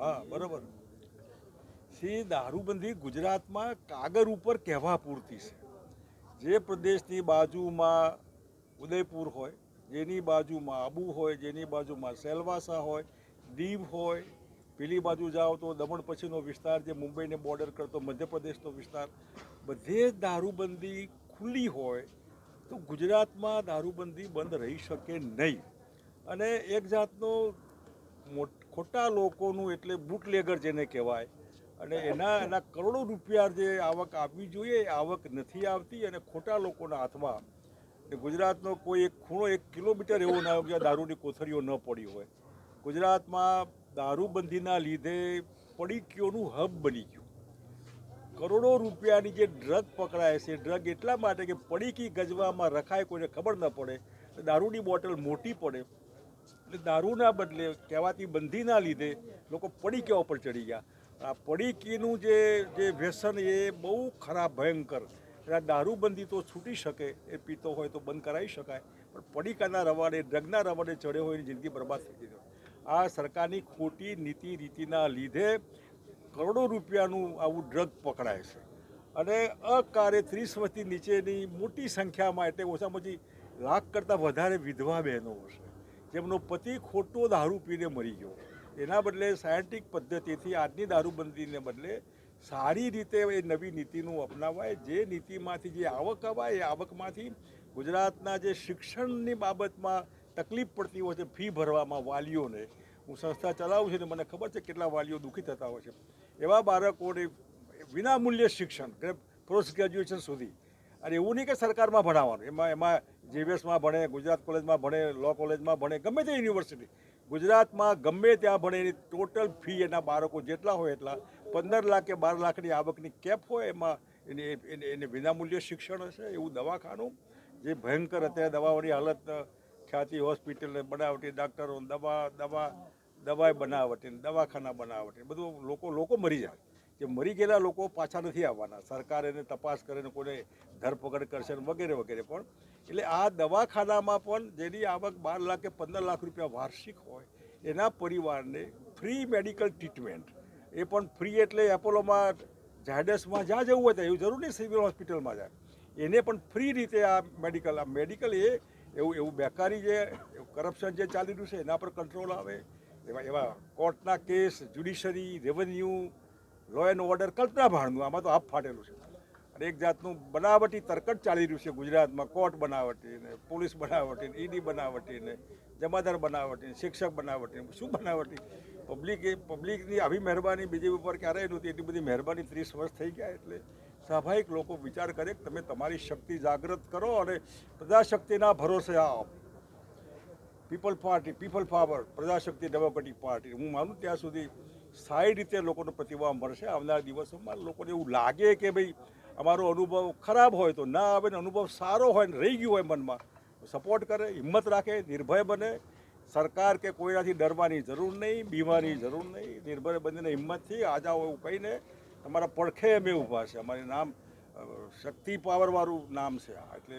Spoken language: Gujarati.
હા, બરોબર. સી દારૂબંધી ગુજરાતમાં કાગળ ઉપર કહેવા પૂરતી છે. જે પ્રદેશની બાજુમાં ઉદયપુર હોય, જેની બાજુમાં આબુ હોય, જેની બાજુમાં સેલવાસા હોય, દીવ હોય, પેલી બાજુ જાઓ તો દમણ પછીનો વિસ્તાર, જે મુંબઈને બોર્ડર કરતો, મધ્યપ્રદેશનો વિસ્તાર, બધે દારૂબંધી ખુલ્લી હોય, તો ગુજરાતમાં દારૂબંધી બંધ રહી શકે નહીં. અને એક જાતનો મોટ- ખોટા લોકોનું એટલે બુટલેગર જેને કહેવાય. અને એના એના કરોડો રૂપિયા જે આવક આપવી જોઈએ, એ આવક નથી આવતી અને ખોટા લોકોના હાથમાં ગુજરાતનો કોઈ એક ખૂણો એક કિલોમીટર એવો ના હોય કે દારૂની કોથળીઓ ન પડી હોય. ગુજરાતમાં દારૂબંધીના લીધે પડીકીઓનું હબ બની ગયું. કરોડો રૂપિયાની જે ડ્રગ પકડાય છે, ડ્રગ એટલા માટે કે પડીકી ગજવામાં રખાય, કોઈને ખબર ન પડે, દારૂની બોટલ મોટી પડે એટલે દારૂના બદલે કહેવાતી બંધીના લીધે લોકો પડીકા ઉપર ચડી ગયા. આ પડીકીનું જે જે વ્યસન એ બહુ ખરાબ, ભયંકર. એટલે દારૂબંધી તો છૂટી શકે, એ પીતો હોય તો બંધ કરાવી શકાય. પણ પડીકાના રવાડે, ડ્રગના રવાડે ચડ્યો હોય જિંદગી બરબાદ થઈ ગઈ. આ સરકારની ખોટી નીતિ, રીતિના લીધે કરોડો રૂપિયાનું આવું ડ્રગ પકડાય છે. અને અકારે ત્રીસ વર્ષથી નીચેની મોટી સંખ્યામાં, એટલે ઓછામાં ઓછી લાખ કરતાં વધારે વિધવા બહેનો હશે જેમનો પતિ ખોટો દારૂ પીને મરી ગયો. એના બદલે સાયન્ટિક પદ્ધતિથી આજની દારૂબંધીને બદલે સારી રીતે એ નવી નીતિનું અપનાવાય. જે નીતિમાંથી જે આવક અવાય, એ આવકમાંથી ગુજરાતના જે શિક્ષણની બાબતમાં તકલીફ પડતી હોય છે, ફી ભરવામાં વાલીઓને. હું સંસ્થા ચલાવું છું ને મને ખબર છે કેટલા વાલીઓ દુઃખી થતા હોય છે. એવા બાળકોને વિનામૂલ્ય શિક્ષણ પોસ્ટ ગ્રેજ્યુએશન સુધી અને એવું નહીં કે સરકારમાં ભણાવવાનું. એમાં એમાં જીવીએસમાં ભણે, ગુજરાત કોલેજમાં ભણે લો કોલેજમાં ભણે, ગમે તે યુનિવર્સિટી ગુજરાતમાં ગમે ત્યાં ભણે એની ટોટલ ફી એના બાળકો જેટલા હોય એટલા પંદર લાખ કે બાર લાખની આવકની કેપ હોય એમાં એને એને એને વિનામૂલ્ય શિક્ષણ હશે એવું દવાખાનું, જે ભયંકર અત્યારે દવાઓની હાલત ખ્યાતિ, હોસ્પિટલ, બનાવટી, ડાક્ટરો, દવા દવા દવાઈ બનાવટી, દવાખાના બનાવટી, બધું લોકો લોકો મરી જાય. જે મરી ગયેલા લોકો પાછા નથી આવવાના. સરકાર એને તપાસ કરે ને કોને ધરપકડ કરશે વગેરે વગેરે. પણ એટલે આ દવાખાનામાં પણ જેની આવક બાર લાખ કે પંદર લાખ રૂપિયા વાર્ષિક હોય, એના પરિવારને ફ્રી મેડિકલ ટ્રીટમેન્ટ એ પણ ફ્રી એટલે એપોલોમાં ઝાયડસમાં જ્યાં જવું હોય ત્યાં, એવું જરૂર નહીં સિવિલ હોસ્પિટલમાં જાય. એને પણ ફ્રી રીતે આ મેડિકલ આ મેડિકલ એ એવું એવું બેકારી જે કરપ્શન જે ચાલી રહ્યું છે, એના પર કંટ્રોલ આવે. એવા એવા કોર્ટના case judiciary revenue law and order કલ્પના ભાણનું, આમાં તો હાફ ફાટેલું છે. અને એક જાતનું બનાવટી તરકટ ચાલી રહ્યું છે ગુજરાતમાં, કોર્ટ બનાવટી ને પોલીસ બનાવટી ને ઈડી બનાવટી ને જમાદાર બનાવટી ને શિક્ષક બનાવટી શું બનાવટી? પબ્લિક એ પબ્લિકની આવી મહેરબાની બીજી ઉપર ક્યારેય નહોતી, એટલી બધી મહેરબાની ત્રીસ વર્ષ થઈ ગયા એટલે સ્વાભાવિક લોકો વિચાર કરે કે તમે તમારી શક્તિ જાગૃત કરો અને પ્રજાશક્તિના ભરોસે આવો. People party people power Prajashakti democratic party હું માનું ત્યાં સુધી સ્થાયી રીતે લોકોનો પ્રતિભાવ મળશે. આવનારા દિવસોમાં લોકોને એવું લાગે કે ભાઈ, અમારો અનુભવ ખરાબ હોય તો ના આવે ને અનુભવ સારો હોય ને રહી ગયું હોય મનમાં સપોર્ટ કરે, હિંમત રાખે, નિર્ભય બને. સરકાર કે કોઈનાથી ડરવાની જરૂર નહીં, બીમારી જરૂર નહીં. નિર્ભય બનીને હિંમતથી આજાઓ જાઓ એવું કહીને તમારા પડખે અમે ઊભા છે. અમારું નામ શક્તિ પાવરવાળું નામ છે આ. એટલે